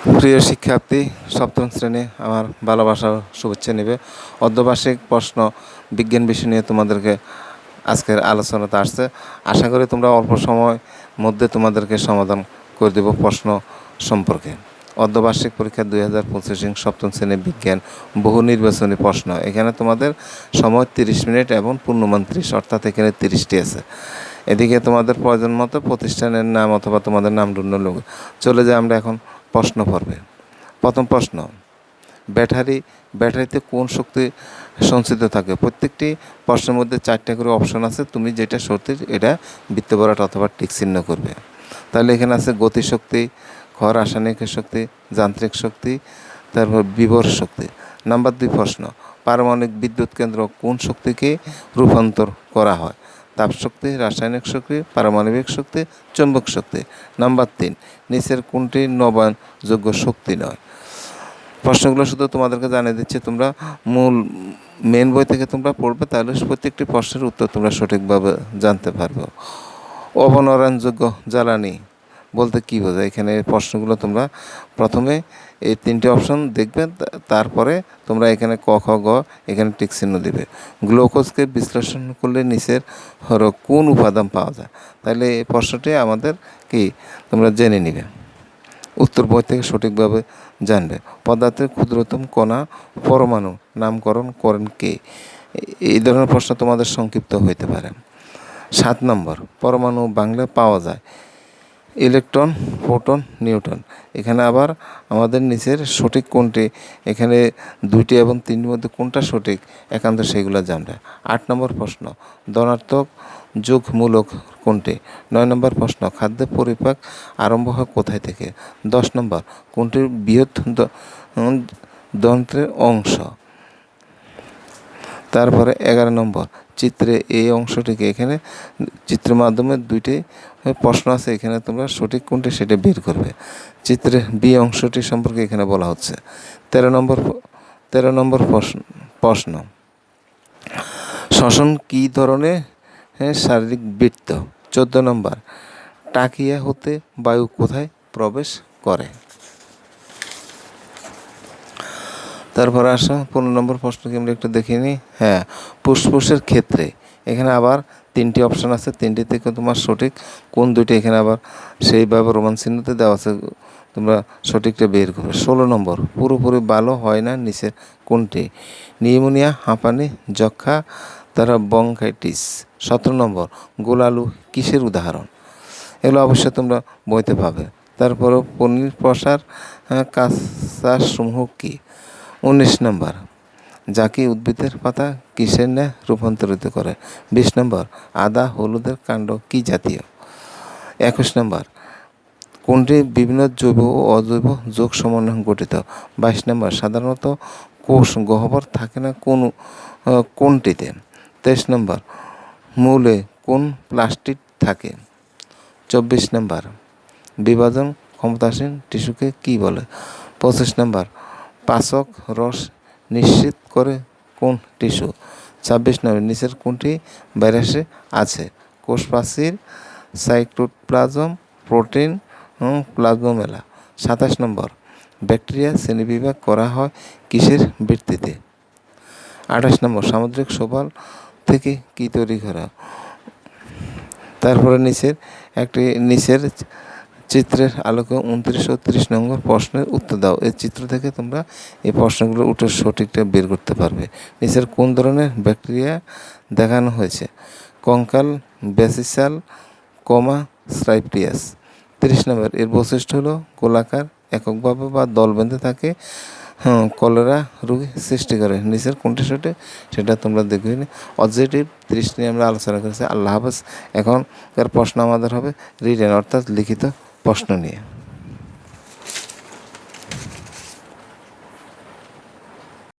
প্রিয় শিক্ষার্থী, সপ্তম শ্রেণি আমার ভালোবাসা শুভেচ্ছা নেবে। অর্ধবার্ষিক প্রশ্ন বিজ্ঞান বিষয় নিয়ে তোমাদেরকে আজকের আলোচনাতে আসছে। আশা করি তোমরা অল্প সময় মধ্যে তোমাদেরকে সমাধান করে দেব প্রশ্ন সম্পর্কে। অর্ধবার্ষিক পরীক্ষা দুই হাজার পঁচিশ সপ্তম শ্রেণি বিজ্ঞান বহু নির্বাচনী প্রশ্ন। এখানে তোমাদের সময় তিরিশ মিনিট এবং পূর্ণমান ত্রিশ, অর্থাৎ এখানে তিরিশটি আছে। এদিকে তোমাদের প্রয়োজন মতো প্রতিষ্ঠানের নাম অথবা তোমাদের নাম ডুন্ন লোক চলে যায় আমরা এখন প্রশ্ন পর্বে প্রথম প্রশ্ন, ব্যাটারি, ব্যাটারিতে কোন শক্তি সঞ্চিত থাকে? প্রত্যেকটি প্রশ্নের মধ্যে চারটা করে অপশন আছে, তুমি যেটা সত্যি এটা বৃত্তবরাট অথবা টিক চিহ্ন করবে। তাহলে এখানে আছে গতিশক্তি খ রাসায়নিক শক্তি, যান্ত্রিক শক্তি, তারপর বিবর শক্তি। নাম্বার দুই প্রশ্ন, পারমাণবিক বিদ্যুৎ কেন্দ্র কোন শক্তিকে রূপান্তর করা হয়? তাপশক্তি, রাসায়নিক শক্তি, পারমাণবিক শক্তি, চৌম্বক শক্তি। নাম্বার তিন, নিচের কোনটি নবায়নযোগ্য শক্তি নয়? প্রশ্নগুলো শুধু তোমাদেরকে জানিয়ে দিচ্ছি, তোমরা মূল মেন বই থেকে তোমরা পড়বে, তাহলে প্রত্যেকটি প্রশ্নের উত্তর তোমরা সঠিকভাবে জানতে পারবে। অবনয়নযোগ্য জ্বালানি বলতে কী বোঝায়? এখানে প্রশ্নগুলো তোমরা প্রথমে এই তিনটে অপশন দেখবে, তা- তারপরে তোমরা এখানে ক, খ, গ, এখানে টিক চিহ্ন দিবে। গ্লুকোজকে বিশ্লেষণ করলে নিচের হলো কোন উপাদান পাওয়া যায়? তাহলে এই প্রশ্নটি আমাদের কি? তোমরা জেনে নিবে। উত্তর বই থেকে সঠিকভাবে জানবে। পদার্থের ক্ষুদ্রতম কণা পরমাণু, নামকরণ করেন কে? এই ধরনের প্রশ্ন তোমাদের সংক্ষিপ্ত হইতে পারে। সাত নম্বর, পরমাণু বাংলায় পাওয়া যায়। ইলেকট্রন প্রোটন নিউটন এখানে আবার আমাদের নিচের সঠিক কোনটি? এখানে দুইটি এবং তিনটির মধ্যে কোনটা সঠিক? একান্ত সেগুলো জানবে আট নম্বর প্রশ্ন ধনাত্মক যোগমূলক কোনটি? নয় নম্বর প্রশ্ন খাদ্য পরিপাক আরম্ভ হয় কোথায় থেকে? দশ নম্বর কোনটির বৃহৎ দ- উম, যন্ত্রের অংশ? তারপরে এগারো নম্বর, চিত্রে এই অংশটিকে এখানে, চিত্রের মাধ্যমে দুইটি প্রশ্ন আছে, এখানে তোমরা সঠিক কোনটি সেটা বের করবে। চিত্রে বি অংশটি সম্পর্কে এখানে বলা হচ্ছে। তেরো নম্বর তেরো নম্বর প্রশ্ন প্রশ্ন। শ্বসন কী ধরনের শারীরিক বৃত্ত? চোদ্দ নম্বর, টাকিয়া হতে বায়ু কোথায় প্রবেশ করে? তারপর আসো পনেরো নম্বর প্রশ্নকে আমরা একটু দেখে নিই? হ্যাঁ ফুসফুসের ক্ষেত্রে এখানে আবার তিনটি অপশান আছে তিনটি থেকে তোমার সঠিক। কোন দুইটি এখানে আবার সেইভাবে রোমান চিহ্নতে দেওয়া আছে তোমরা সঠিকটা বের করবে। ষোলো নম্বর পুরোপুরি ভালো হয় না নিচের কোনটি? নিউমোনিয়া হাঁপানি যক্ষা তারা বঙ্কাইটিস সতেরো নম্বর গোলালু কিসের উদাহরণ? এগুলো অবশ্যই তোমরা বইতে পাবে। তারপরে পনির প্রসার হ্যাঁ, কাঁচা সমূহ কী? উনিশ নম্বর। যাকে উদ্ভিদের পাতা কিসের ন্যায় রূপান্তরিত করে? বিশ নম্বর, আদা হলুদের কাণ্ড কি জাতীয়? একুশ নম্বর, কোনটি বিভিন্ন জৈব ও অজৈব যোগ সমন্বয়ে গঠিত? বাইশ নম্বর, সাধারণত কোষ গহ্বর থাকে না কোন কোনটিতে? তেইশ নম্বর, মূলে কোন প্লাস্টিক থাকে? চব্বিশ নম্বর, বিভাজন ক্ষমতাসীন টিস্যুকে কি বলে? পঁচিশ নম্বর পাচক রস নিশ্চিত করে কোন টিস্যু? ছাব্বিশ নম্বর নিচের কোনটি ভাইরাসে আছে? কোষ প্রাচীর সাইক্লোপ্লাজম প্রোটিন প্লাজমোমেলা সাতাশ নম্বর, ব্যাকটেরিয়া শ্রেণীবিভাগ করা হয় কিসের ভিত্তিতে? আঠাশ নম্বর, সামুদ্রিক শোভাল থেকে কি তৈরি করা? তারপরে নিচের, একটি নিচের চিত্রের আলোকে উনত্রিশ ও ত্রিশ নম্বর প্রশ্নের উত্তর দাও। এই চিত্র থেকে তোমরা এই প্রশ্নগুলোর উত্তর সঠিকটা বের করতে পারবে। নিচের কোন ধরনের ব্যাকটেরিয়া দেখানো হয়েছে? কঙ্কাল ব্যাসিসাল কমা স্ট্রাইপ্টিয়াস তিরিশ নম্বর, এর বৈশিষ্ট্য হলো গোলাকার, এককভাবে বা দল বেঁধে থাকে কলেরা রোগী সৃষ্টি করে। নিচের কোনটি সঠিক? সেটা তোমরা দেখবে অবজেক্টিভ তিরিশ নিয়ে আমরা আলোচনা করেছি। আল্লাহ হাফেজ। এখনকার প্রশ্ন আমাদের হবে রিটেন অর্থাৎ লিখিত প্রশ্ন নিয়ে।